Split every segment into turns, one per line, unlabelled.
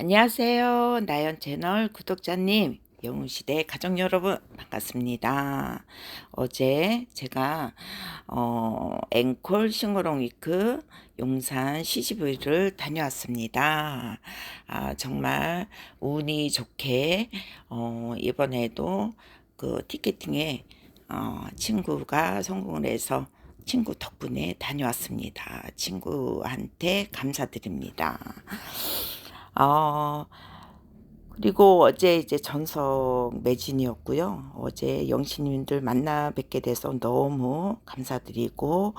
안녕하세요. 나연 채널 구독자님, 영웅시대 가족 여러분, 반갑습니다. 어제 제가, 어, 앵콜 싱어롱 위크 용산 CGV를 다녀왔습니다. 아, 정말 운이 좋게, 어, 이번에도 그 티켓팅에, 어, 친구가 성공을 해서 친구 덕분에 다녀왔습니다. 친구한테 감사드립니다. 어, 그리고 어제 이제 전석 매진이었고요. 어제 영신님들 만나 뵙게 돼서 너무 감사드리고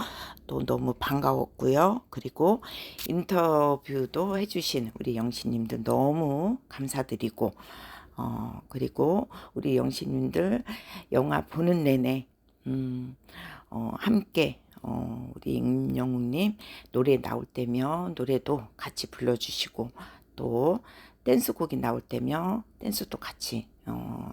또 너무 반가웠고요. 그리고 인터뷰도 해주신 우리 영신님들 너무 감사드리고 어, 그리고 우리 영신님들 영화 보는 내내 음, 어, 함께 어, 우리 임영웅님 노래 나올 때면 노래도 같이 불러주시고 또 댄스 곡이 나올 때면 댄스도 같이 어,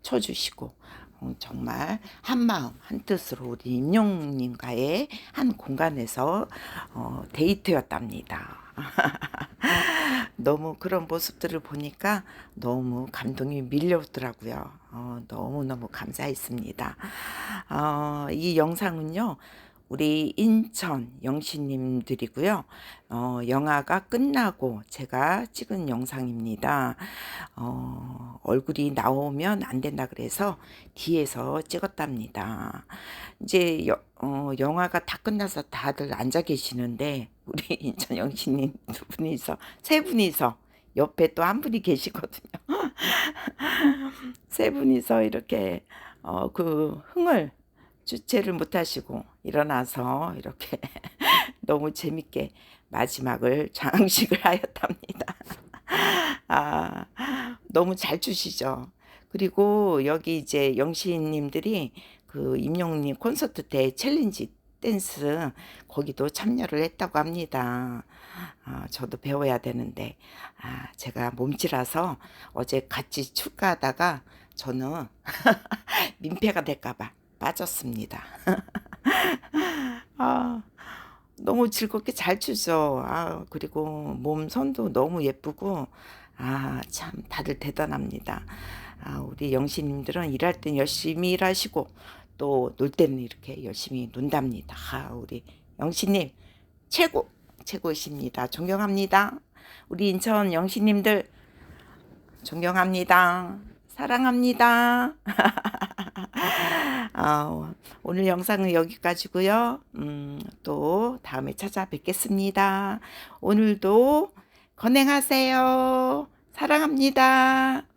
쳐주시고 어, 정말 한 마음 한 뜻으로 우리 임영웅님과의 한 공간에서 어, 데이트였답니다. 너무 그런 모습들을 보니까 너무 감동이 밀려오더라고요. 어, 너무너무 감사했습니다. 어, 이 영상은요, 우리 인천 영신님들이고요. 어, 영화가 끝나고 제가 찍은 영상입니다. 어, 얼굴이 나오면 안 된다 그래서 뒤에서 찍었답니다. 이제 여, 어, 영화가 다 끝나서 다들 앉아 계시는데 우리 인천 영신님 두 분이서 세 분이서 옆에 또 한 분이 계시거든요. 세 분이서 이렇게 어, 그 흥을 주체를 못하시고 일어나서 이렇게 너무 재밌게 마지막을 장식을 하였답니다. 아, 너무 잘 주시죠. 그리고 여기 이제 영시님들이 그 임영님 콘서트 때 챌린지 댄스 거기도 참여를 했다고 합니다. 아, 저도 배워야 되는데 아, 제가 몸치라서 어제 같이 출가하다가 저는 민폐가 될까봐 빠졌습니다. 아, 너무 즐겁게 잘 추죠. 아, 그리고 몸 선도 너무 예쁘고, 아, 참, 다들 대단합니다. 아, 우리 영신님들은 일할 땐 열심히 일하시고, 또 놀 때는 이렇게 열심히 논답니다. 아, 우리 영신님, 최고, 최고이십니다. 존경합니다. 우리 인천 영신님들, 존경합니다. 사랑합니다. 아, 오늘 영상은 여기까지고요. 음, 또 다음에 찾아뵙겠습니다. 오늘도 건행하세요. 사랑합니다.